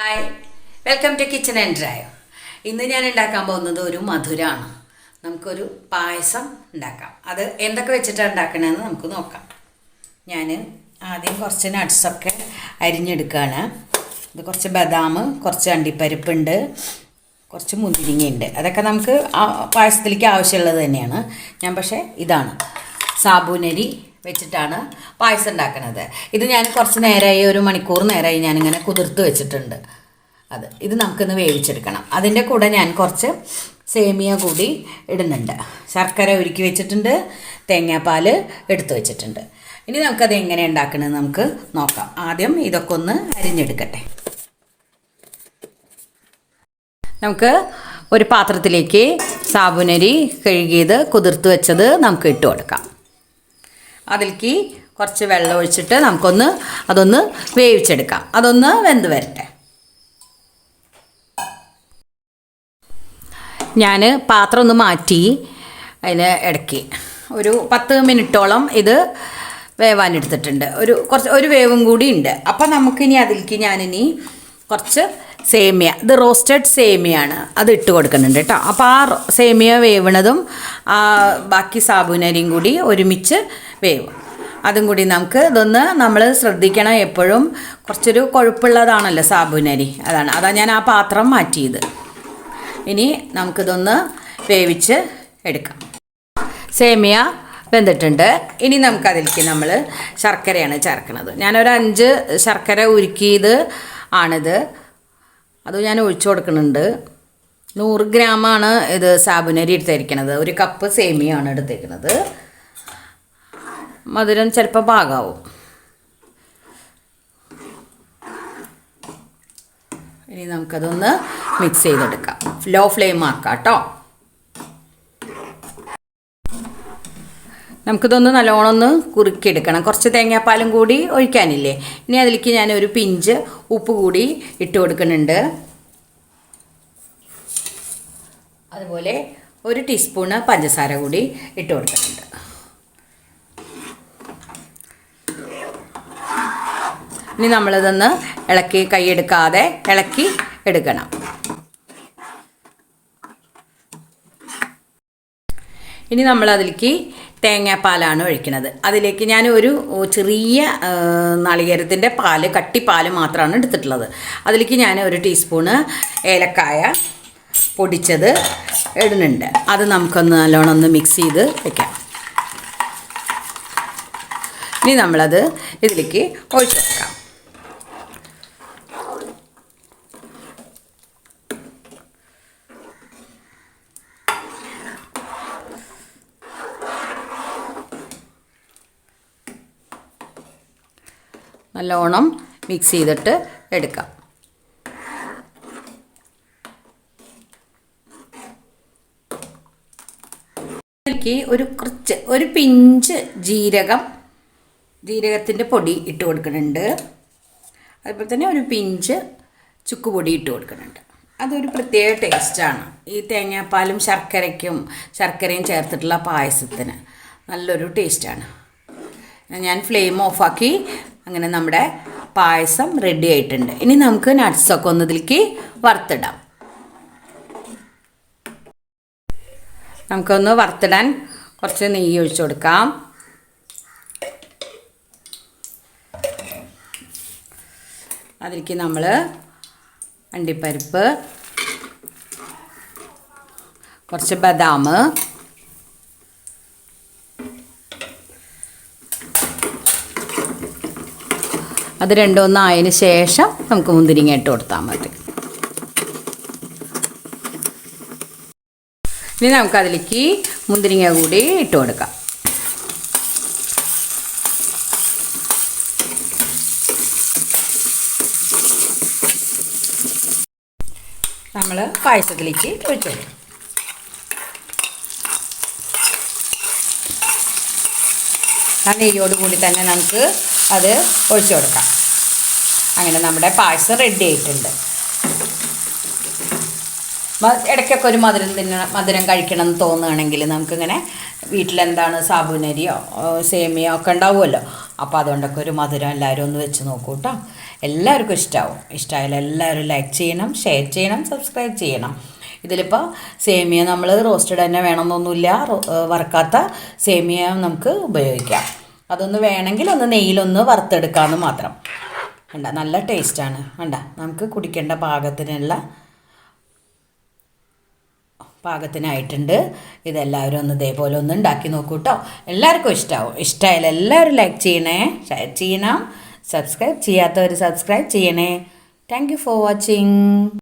Hi welcome to kitchen and drive ഇന്ന് ഞാൻ ഉണ്ടാക്കാൻ പോകുന്നത് ഒരു മധുരമാണ് നമുക്കൊരു പായസം ഉണ്ടാക്കാം. അത് എന്തൊക്കെ വെച്ചിട്ടാണ് ഉണ്ടാക്കണമെന്ന് നമുക്ക് നോക്കാം. ഞാൻ ആദ്യം കുറച്ച് നട്ട്സൊക്കെ അരിഞ്ഞെടുക്കുകയാണ്. ഇത് കുറച്ച് ബദാം കുറച്ച് അണ്ടിപ്പരിപ്പുണ്ട് കുറച്ച് മുന്തിരിങ്ങയുണ്ട്. അതൊക്കെ നമുക്ക് പായസത്തിലേക്ക് ആവശ്യമുള്ളത് തന്നെയാണ്. ഞാൻ പക്ഷേ ഇതാണ്. സാബൂനരി വെച്ചിട്ടാണ് പായസം ഉണ്ടാക്കുന്നത് ഇത് ഞാൻ കുറച്ച് നേരമായി ഒരു മണിക്കൂർ നേരമായി ഞാനിങ്ങനെ കുതിർത്ത് വെച്ചിട്ടുണ്ട്. അത് ഇത് നമുക്കിന്ന് വേവിച്ചെടുക്കണം. അതിന്റെ കൂടെ ഞാൻ കുറച്ച് സേമിയ കൂടി ഇടുന്നുണ്ട്. ശർക്കര ഉരുക്കി വെച്ചിട്ടുണ്ട് തേങ്ങാപ്പാൽ എടുത്തു വെച്ചിട്ടുണ്ട്. ഇനി നമുക്കത് എങ്ങനെ ഉണ്ടാക്കണമെന്ന് നമുക്ക് നോക്കാം. ആദ്യം ഇതൊക്കെ ഒന്ന് അരിഞ്ഞെടുക്കട്ടെ. നമുക്ക് ഒരു പാത്രത്തിലേക്ക് സാബുനരി കഴുകിയത് കുതിർത്ത് വെച്ചത് നമുക്ക് ഇട്ട് കൊടുക്കാം. അതിലേക്ക് കുറച്ച് വെള്ളം ഒഴിച്ചിട്ട് നമുക്കൊന്ന് അതൊന്ന് വേവിച്ചെടുക്കാം. അതൊന്ന് വെന്ത് വരട്ടെ. ഞാൻ പാത്രം ഒന്ന് മാറ്റി അതിന് ഇടയ്ക്ക് ഒരു പത്ത് മിനിറ്റോളം ഇത് വേവാനെടുത്തിട്ടുണ്ട്. ഒരു കുറച്ച് ഒരു വേവും കൂടി ഉണ്ട്. അപ്പം നമുക്കിനി അതിലേക്ക് ഞാനിനി കുറച്ച് സേമിയ. ഇത് റോസ്റ്റഡ് സേമിയാണ്. അത് ഇട്ട് കൊടുക്കുന്നുണ്ട് കേട്ടോ അപ്പോൾ ആ സേമിയ വേവണതും ബാക്കി സാബുനരിയും കൂടി ഒരുമിച്ച് വേവും. അതും കൂടി നമുക്ക് ഇതൊന്ന് നമ്മൾ ശ്രദ്ധിക്കണം എപ്പോഴും. കുറച്ചൊരു കൊഴുപ്പുള്ളതാണല്ലോ സാബുനരി. അതാണ്. അതാ ഞാൻ ആ പാത്രം മാറ്റിയത്. ഇനി നമുക്കിതൊന്ന് വേവിച്ച് എടുക്കാം. സേമിയ വെന്തിട്ടുണ്ട്. ഇനി നമുക്കതിലേക്ക് നമ്മൾ ശർക്കരയാണ് ചേർക്കുന്നത് ഞാനൊരു അഞ്ച് ശർക്കര ഉരുക്കിയത് ആണിത്. അത് ഞാൻ ഒഴിച്ചു കൊടുക്കുന്നുണ്ട്. നൂറ് ഗ്രാമാണ് ഇത് സാബുനരി എടുത്തിരിക്കുന്നത് ഒരു കപ്പ് സേമിയാണ് എടുത്തിരിക്കുന്നത് മധുരം ചിലപ്പോൾ പാകാവും. ഇനി നമുക്കതൊന്ന് മിക്സ് ചെയ്തെടുക്കാം. ലോ ഫ്ലെയിം ആക്കാം കേട്ടോ. നമുക്കിതൊന്ന് നല്ലോണം ഒന്ന് കുറുക്കിയെടുക്കണം. കുറച്ച് തേങ്ങാപ്പാലും കൂടി ഒഴിക്കാനില്ലേ? ഇനി അതിലേക്ക് ഞാൻ ഒരു പിഞ്ച് ഉപ്പ് കൂടി ഇട്ട് കൊടുക്കുന്നുണ്ട്. അതുപോലെ ഒരു ടീസ്പൂണ് പഞ്ചസാര കൂടി ഇട്ട് കൊടുക്കുന്നുണ്ട്. ഇനി നമ്മളിതൊന്ന് ഇളക്കി കൈയെടുക്കാതെ ഇളക്കി എടുക്കണം. ഇനി നമ്മൾ അതിലേക്ക് തേങ്ങാപ്പാലാണ് ഒഴിക്കുന്നത്. അതിലേക്ക് ഞാൻ ഒരു ചെറിയ നാളികേരത്തിന്റെ പാൽ കട്ടിപ്പാൽ മാത്രമാണ് എടുത്തിട്ടുള്ളത്. അതിലേക്ക് ഞാൻ ഒരു ടീസ്പൂണ് ഏലക്കായ പൊടിച്ചത് ഇടുന്നുണ്ട്. അത് നമുക്കൊന്ന് നല്ലോണം ഒന്ന് മിക്സ് ചെയ്ത് വെക്കാം. ഇനി നമ്മളത് ഇതിലേക്ക് ഒഴിച്ചു വെക്കാം. നല്ലോണം മിക്സ് ചെയ്തിട്ട് എടുക്കാം. എനിക്ക് ഒരു കുറച്ച് ഒരു പിഞ്ച് ജീരകം ജീരകത്തിന്റെ പൊടി ഇട്ട് കൊടുക്കുന്നുണ്ട്. അതുപോലെ തന്നെ ഒരു പിഞ്ച് ചുക്ക് പൊടി ഇട്ട് കൊടുക്കുന്നുണ്ട്. അതൊരു പ്രത്യേക ടേസ്റ്റാണ് ഈ തേങ്ങാപ്പാലും ശർക്കരയ്ക്കും ശർക്കരയും ചേർത്തിട്ടുള്ള പായസത്തിന് നല്ലൊരു ടേസ്റ്റാണ് ഞാൻ ഫ്ലെയിം ഓഫാക്കി അങ്ങനെ നമ്മുടെ പായസം റെഡി ആയിട്ടുണ്ട്. ഇനി നമുക്ക് നട്ട്സൊക്കെ ഒന്നതിലേക്ക് വറുത്തിടാം. നമുക്കൊന്ന് വറുത്തിടാൻ കുറച്ച് നെയ്യ് ഒഴിച്ചു കൊടുക്കാം. അതിലേക്ക് നമ്മൾ അണ്ടിപ്പരിപ്പ് കുറച്ച് ബദാം അത് രണ്ടൊന്നും ആയതിന് ശേഷം നമുക്ക് മുന്തിരിങ്ങ ഇട്ട് കൊടുത്താൽ മതി. ഇനി നമുക്കതിലേക്ക് മുന്തിരിങ്ങ കൂടി ഇട്ട് കൊടുക്കാം. നമ്മൾ പായസത്തിലേക്ക് ഒഴിച്ചു കൊടുക്കും. ആ നെയ്യോടുകൂടി തന്നെ നമുക്ക് അത് ഒഴിച്ചു കൊടുക്കാം. അങ്ങനെ നമ്മുടെ പായസം റെഡി ആയിട്ടുണ്ട്. ഇടയ്ക്കൊക്കെ ഒരു മധുരം തിന്ന മധുരം കഴിക്കണം എന്ന് തോന്നുകയാണെങ്കിൽ നമുക്കിങ്ങനെ വീട്ടിലെന്താണ് സാബുനരിയോ സേമിയോ ഒക്കെ ഉണ്ടാവുമല്ലോ. അപ്പോൾ അതുകൊണ്ടൊക്കെ ഒരു മധുരം എല്ലാവരും ഒന്ന് വെച്ച് നോക്കൂ കേട്ടോ. എല്ലാവർക്കും ഇഷ്ടമാവും ഇഷ്ടമായാലും എല്ലാവരും ലൈക്ക് ചെയ്യണം ഷെയർ ചെയ്യണം സബ്സ്ക്രൈബ് ചെയ്യണം. ഇതിലിപ്പോൾ സേമിയ നമ്മൾ റോസ്റ്റഡ് തന്നെ വേണമെന്നൊന്നുമില്ല. വറക്കാത്ത സേമിയ നമുക്ക് ഉപയോഗിക്കാം. അതൊന്ന് വേണമെങ്കിൽ ഒന്ന് നെയ്യിലൊന്ന് വറുത്തെടുക്കാമെന്ന് മാത്രം. വേണ്ട നല്ല ടേസ്റ്റാണ്. വേണ്ട നമുക്ക് കുടിക്കേണ്ട പാകത്തിനുള്ള പാകത്തിനായിട്ടുണ്ട്. ഇതെല്ലാവരും ഒന്ന് ഇതേപോലെ ഒന്ന് ഉണ്ടാക്കി നോക്കൂ കേട്ടോ എല്ലാവർക്കും ഇഷ്ടമാവും ഇഷ്ടമായാലും എല്ലാവരും ലൈക്ക് ചെയ്യണേ. ഷെയർ ചെയ്യണം. സബ്സ്ക്രൈബ് ചെയ്യാത്തവർ സബ്സ്ക്രൈബ് ചെയ്യണേ. Thank for watching